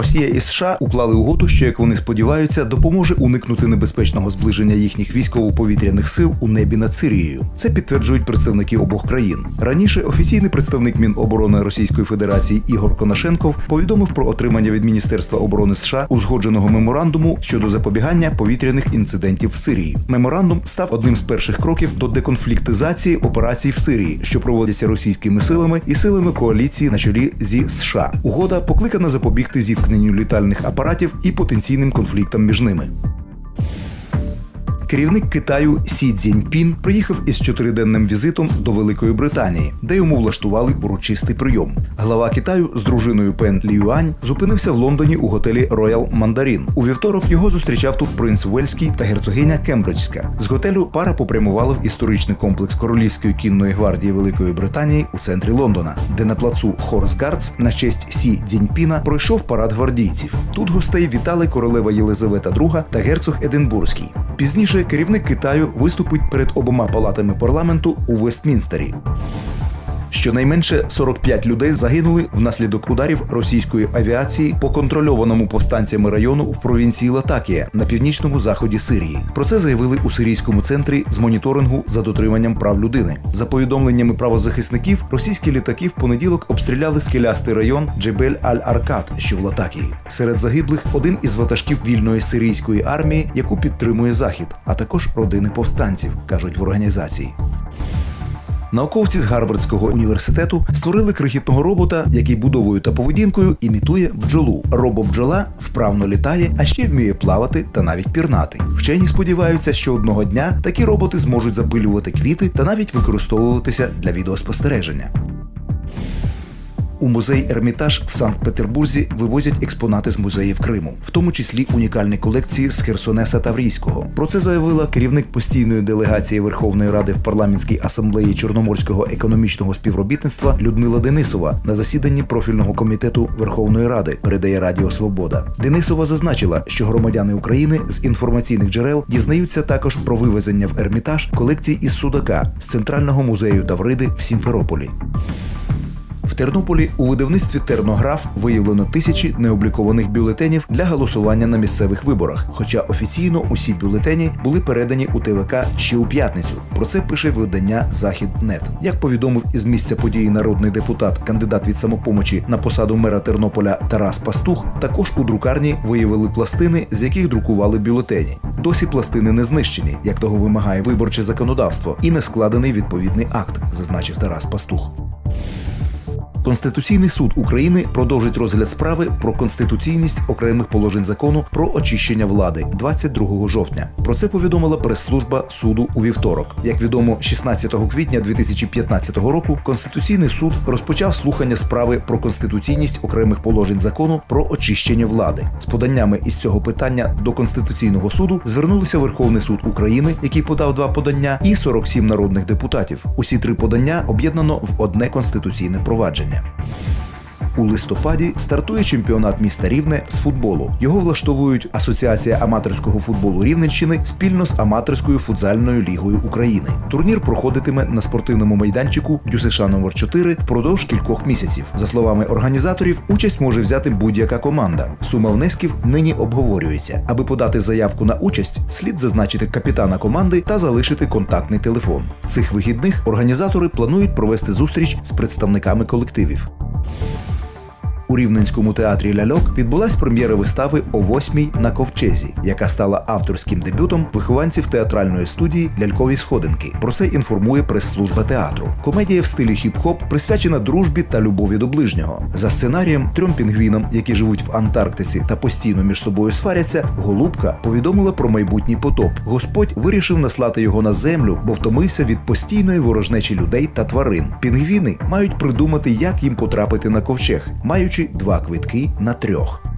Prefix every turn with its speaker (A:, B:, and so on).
A: Росія і США уклали угоду, що як вони сподіваються, допоможе уникнути небезпечного зближення їхніх військово-повітряних сил у небі над Сирією. Це підтверджують представники обох країн. Раніше офіційний представник Міноборони Російської Федерації Ігор Конашенков повідомив про отримання від Міністерства оборони США узгодженого меморандуму щодо запобігання повітряних інцидентів в Сирії. Меморандум став одним з перших кроків до деконфліктизації операцій в Сирії, що проводяться російськими силами і силами коаліції на чолі зі США. Угода покликана запобігти зіткненню літальних апаратів і потенційним конфліктам між ними. Керівник Китаю Сі Цзіньпін приїхав із чотириденним візитом до Великої Британії, де йому влаштували урочистий прийом. Глава Китаю з дружиною Пен Ліюань зупинився в Лондоні у готелі Royal Mandarin. У вівторок його зустрічав тут принц Уельський та герцогиня Кембриджська. З готелю пара попрямувала в історичний комплекс Королівської кінної гвардії Великої Британії у центрі Лондона, де на плацу Хорсгардс на честь Сі Цзіньпіна пройшов парад гвардійців. Тут гостей вітали королева Єлизавета II та герцог Единбурзький. Пізніше керівник Китаю виступить перед обома палатами парламенту у Вестмінстері. Щонайменше 45 людей загинули внаслідок ударів російської авіації по контрольованому повстанцями району в провінції Латакія на північному заході Сирії. Про це заявили у сирійському центрі з моніторингу за дотриманням прав людини. За повідомленнями правозахисників, російські літаки в понеділок обстріляли скелястий район Джебель Аль-Аркад, що в Латакії. Серед загиблих один із ватажків вільної сирійської армії, яку підтримує захід, а також родини повстанців, кажуть в організації. Науковці з Гарвардського університету створили крихітного робота, який будовою та поведінкою імітує бджолу. Робо-бджола вправно літає, а ще вміє плавати та навіть пірнати. Вчені сподіваються, що одного дня такі роботи зможуть запилювати квіти та навіть використовуватися для відеоспостереження. У музей Ермітаж в Санкт-Петербурзі вивозять експонати з музеїв Криму, в тому числі унікальні колекції з Херсонеса Таврійського. Про це заявила керівник постійної делегації Верховної Ради в парламентській асамблеї Чорноморського економічного співробітництва Людмила Денисова на засіданні профільного комітету Верховної Ради. Передає Радіо Свобода. Денисова зазначила, що громадяни України з інформаційних джерел дізнаються також про вивезення в Ермітаж колекцій із Судака з центрального музею Тавриди в Сімферополі. Тернополі у видавництві Тернограф виявлено тисячі необлікованих бюлетенів для голосування на місцевих виборах. Хоча офіційно усі бюлетені були передані у ТВК ще у п'ятницю. Про це пише видання Західнет. Як повідомив із місця події народний депутат, кандидат від самопомочі на посаду мера Тернополя Тарас Пастух, також у друкарні виявили пластини, з яких друкували бюлетені. Досі пластини не знищені, як того вимагає виборче законодавство, і не складений відповідний акт, зазначив Тарас Пастух. Конституційний суд України продовжить розгляд справи про конституційність окремих положень закону про очищення влади 22 жовтня. Про це повідомила прес-служба суду у вівторок. Як відомо, 16 квітня 2015 року Конституційний суд розпочав слухання справи про конституційність окремих положень закону про очищення влади. З поданнями із цього питання до Конституційного суду звернулися Верховний суд України, який подав два подання, і 47 народних депутатів. Усі три подання об'єднано в одне конституційне провадження. Janem. У листопаді стартує чемпіонат міста Рівне з футболу. Його влаштовують Асоціація аматорського футболу Рівненщини спільно з аматорською футзальною лігою України. Турнір проходитиме на спортивному майданчику ДЮСШ номер 4 впродовж кількох місяців. За словами організаторів, участь може взяти будь-яка команда. Сума внесків нині обговорюється. Аби подати заявку на участь, слід зазначити капітана команди та залишити контактний телефон. Цих вихідних організатори планують провести зустріч з представниками колективів. У Рівненському театрі Ляльок відбулась прем'єра вистави о восьмій на ковчезі, яка стала авторським дебютом вихованців театральної студії Лялькові сходинки. Про це інформує прес-служба театру. Комедія в стилі хіп-хоп присвячена дружбі та любові до ближнього. За сценарієм трьом пінгвінам, які живуть в Антарктиці та постійно між собою сваряться, голубка повідомила про майбутній потоп. Господь вирішив наслати його на землю, бо втомився від постійної ворожнечі людей та тварин. Пінгвіни мають придумати, як їм потрапити на ковчег, маючи два квитки на трьох.